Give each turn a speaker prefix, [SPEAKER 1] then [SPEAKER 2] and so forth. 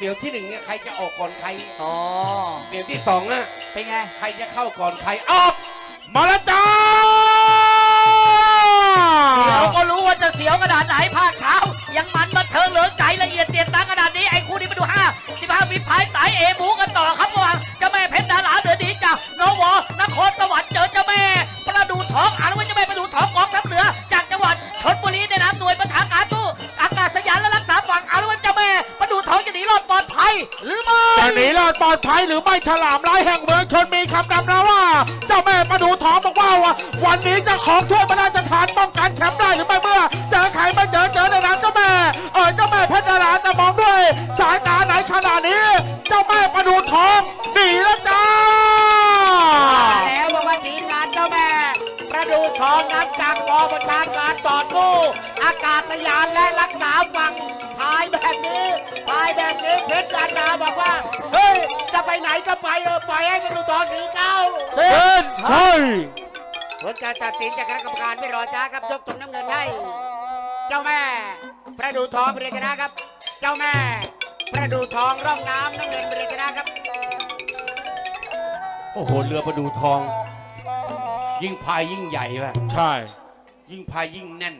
[SPEAKER 1] เดี๋ยวที่หนึ่งเนี่ยใครจะออกก่อนใคร
[SPEAKER 2] อ๋อ
[SPEAKER 1] เดี๋ยวที่สองอะ
[SPEAKER 2] เป็นไง
[SPEAKER 1] ใครจะเข้าก่อนใครออก
[SPEAKER 3] มาแล้วจ้า
[SPEAKER 2] เดี๋ยวก็รู้ว่าจะเสียวขนาดไหนภาคเช้า ยังมันบันเทิงเหลือใจละเอียดเตียนตังขนาดนี้ไอ้คู่นี้มาดูห้าสิบห้าวิพายสายเอบูกันต่อครับระหว่างเจ้าแม่เพชรดาราเดือดีจากน้องวอนครสวรรค์เจอเจ้าแม่ ประดูทองอ่านว่าเจ้าแม่ประ ปลอดภัยหรือไม่
[SPEAKER 3] จะหนีรอดปลอดภัยหรือไม่ฉลามร้ายแห่งเมืองชนมีคำนำนะว่า เจ้าแม่ประดูทองบอกว่าว่าวันนี้เจะของถ้วยพระราชทานป้องกันแชมป์ได้หรือไม่เมื่อเจอใครไม่เจอเจอในร้านเจ้าแม่เออเจ้าแม่เพชรดาราจะมองด้วย สายตาไหนขนาดนี้ เจ้าแม่ประดูทองหนีแล้วจ้า
[SPEAKER 4] แล้วบอกว่าทีมงานเจ้าแม่ประดูทองนับจากกองบัญชาการต่อสู้อากาศยานและรักษา เพชรดาราบอกว่า เฮ้ย จะไปไหนก็ไปเออปล่อยให้ประดูทองหนีเข้า
[SPEAKER 3] เส้นเฮ้ย
[SPEAKER 4] ผลการตัดสินจากคณะกรรมการไม่รอช้าครับยกตรงน้ำเงินให้ เจ้าแม่ประดูทองเป็นชนะครับ เจ้าแม่ประดูทองร่องน้ำน้ำเงินเป็นชนะครับ
[SPEAKER 1] โอ้โหเรือประดูทอง ยิ่งพายยิ่งใหญ่ว่ะ
[SPEAKER 3] ใช่
[SPEAKER 1] ยิ่งพายยิ่งแน่น